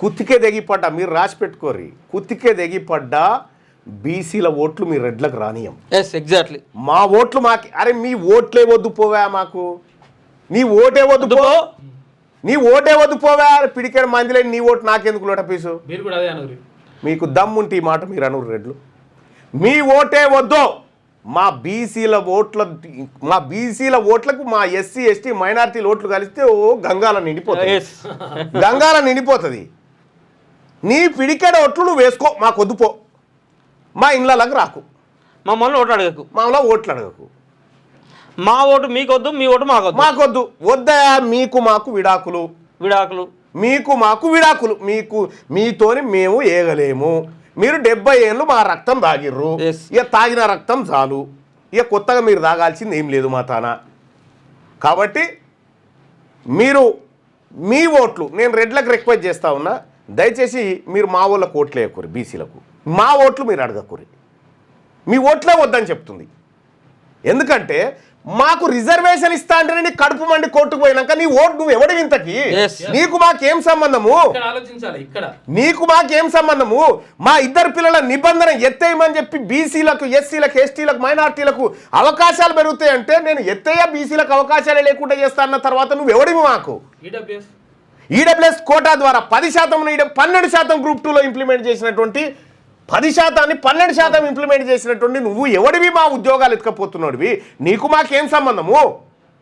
కుత్తికే తెగిపడ్డా మీరు రాసి పెట్టుకోరి కుత్తికే తెగిపడ్డా బీసీల ఓట్లు మీ రెడ్లకు రానియం. ఎస్ ఎగ్జాక్ట్లీ మా ఓట్లు మాకి అరే మీ ఓట్లే వద్దు పోవా మాకు? నీ ఓటే వద్దు పో. నీ ఓటే వద్దు పోవా? పిడికాడు మందిలే నీ ఓటు నాకెందుకు లోట పీసు? మీరు కూడా అదే అనుగురి మీకు దమ్ముంటే ఈ మాట మీరు అనూరు రెడ్లు. మీ ఓటే వద్దు. మా బీసీల ఓట్ల మా బీసీల ఓట్లకు మా ఎస్సీ ఎస్టీ మైనారిటీల ఓట్లు కలిస్తే ఓ గంగాల నిండిపోతుంది. ఎస్ గంగాల నిండిపోతుంది. నీ పిడికెడ ఓట్లు నువ్వు వేసుకో మాకు వద్దు పో. మా ఇళ్ళలకు రాకు. మమ్మల్ని ఓటు అడగకు. మామూలు ఓట్లు అడగకు. మా ఓటు మీకొద్దు మీ ఓటు మాకొద్దు. మాకొద్దు. వద్దా మీకు మాకు విడాకులు. విడాకులు. మీకు మాకు విడాకులు. మీకు మీతోని మేము ఏగలేము. మీరు డెబ్బై ఏళ్ళు మా రక్తం తాగిర్రు. ఇక తాగిన రక్తం చాలు. ఇక కొత్తగా మీరు తాగాల్సింది ఏం లేదు మా తాన. కాబట్టి మీరు మీ ఓట్లు నేను రెడ్లకు రిక్వెస్ట్ చేస్తా ఉన్నా దయచేసి మీరు మా వాళ్ళకు ఓట్లు వేయకూరి బీసీలకు. మా ఓట్లు మీరు అడగకూరి. మీ ఓట్లే వద్దని చెప్తుంది. ఎందుకంటే మాకు రిజర్వేషన్ ఇస్తా అంటే నీ కడుపు మండి కోర్టుకు పోయినాక నీ ఓటు నువ్వు ఎవడి ఇంతకి Yes. నీకు మాకేం సంబంధము? ఇక్కడ ఆలోచించాలి ఇక్కడ. నీకు మాకేం సంబంధము? మా ఇద్దరు పిల్లల నిబంధన ఎత్తేయమని చెప్పి బీసీలకు ఎస్సీలకు ఎస్టీలకు మైనార్టీలకు అవకాశాలు పెరుగుతాయంటే నేను ఎత్తేయ బీసీలకు అవకాశాలే లేకుండా చేస్తా అన్న తర్వాత నువ్వు ఎవడివి మాకు? ఈడబ్ల్యూఎస్ కోటా ద్వారా పది శాతం పన్నెండు శాతం గ్రూప్ టూలో ఇంప్లిమెంట్ చేసినటువంటి పది శాతాన్ని పన్నెండు శాతం ఇంప్లిమెంట్ చేసినటువంటి నువ్వు ఎవడివి మా ఉద్యోగాలు ఎత్తుకపోతున్నాడివి? నీకు మాకేం సంబంధము?